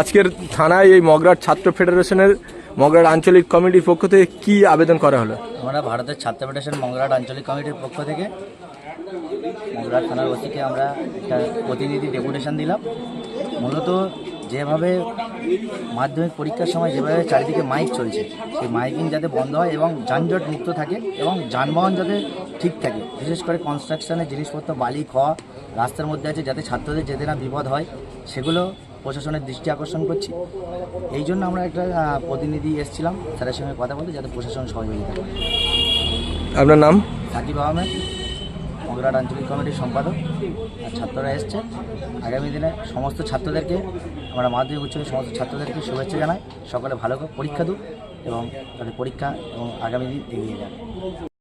আজকের থানায় এই মগরাট ছাত্র ফেডারেশনের মগরাট আঞ্চলিক কমিটির পক্ষ থেকে কি আবেদন করা হলো? আমরা ভারতের ছাত্র ফেডারেশন মংরাট আঞ্চলিক কমিটির পক্ষ থেকে মগরাট থানার ওসিকে আমরা একটা প্রতিনিধি ডেপুটেশন দিলাম। মূলত যেভাবে মাধ্যমিক পরীক্ষার সময় যেভাবে চারিদিকে মাইক চলছে, সেই মাইকিং যাতে বন্ধ হয় এবং যানজট মুক্ত থাকে এবং যানবাহন যাতে ঠিক থাকে, বিশেষ করে কনস্ট্রাকশনের জিনিসপত্র, বালি খাওয়া রাস্তার মধ্যে আছে যাতে ছাত্রদের যেতে না বিপদ হয়, সেগুলো প্রশাসনের দৃষ্টি আকর্ষণ করছি। এই জন্য আমরা একটা প্রতিনিধি এসেছিলাম স্যারের সঙ্গে কথা বলতে যাতে প্রশাসন সহযোগিতা করে। আপনার নাম? সাকিব আহমেদ মগরাট আঞ্চলিক কমিটির সম্পাদক। আর ছাত্ররা এসছে। আগামী দিনে সমস্ত ছাত্রদেরকে আমরা মাধ্যমিক উচ্চ সমস্ত ছাত্রদেরকে শুভেচ্ছা জানাই। সকলে ভালো করে পরীক্ষা দিক এবং তাদের পরীক্ষা এবং আগামী দিন এগিয়ে যাক।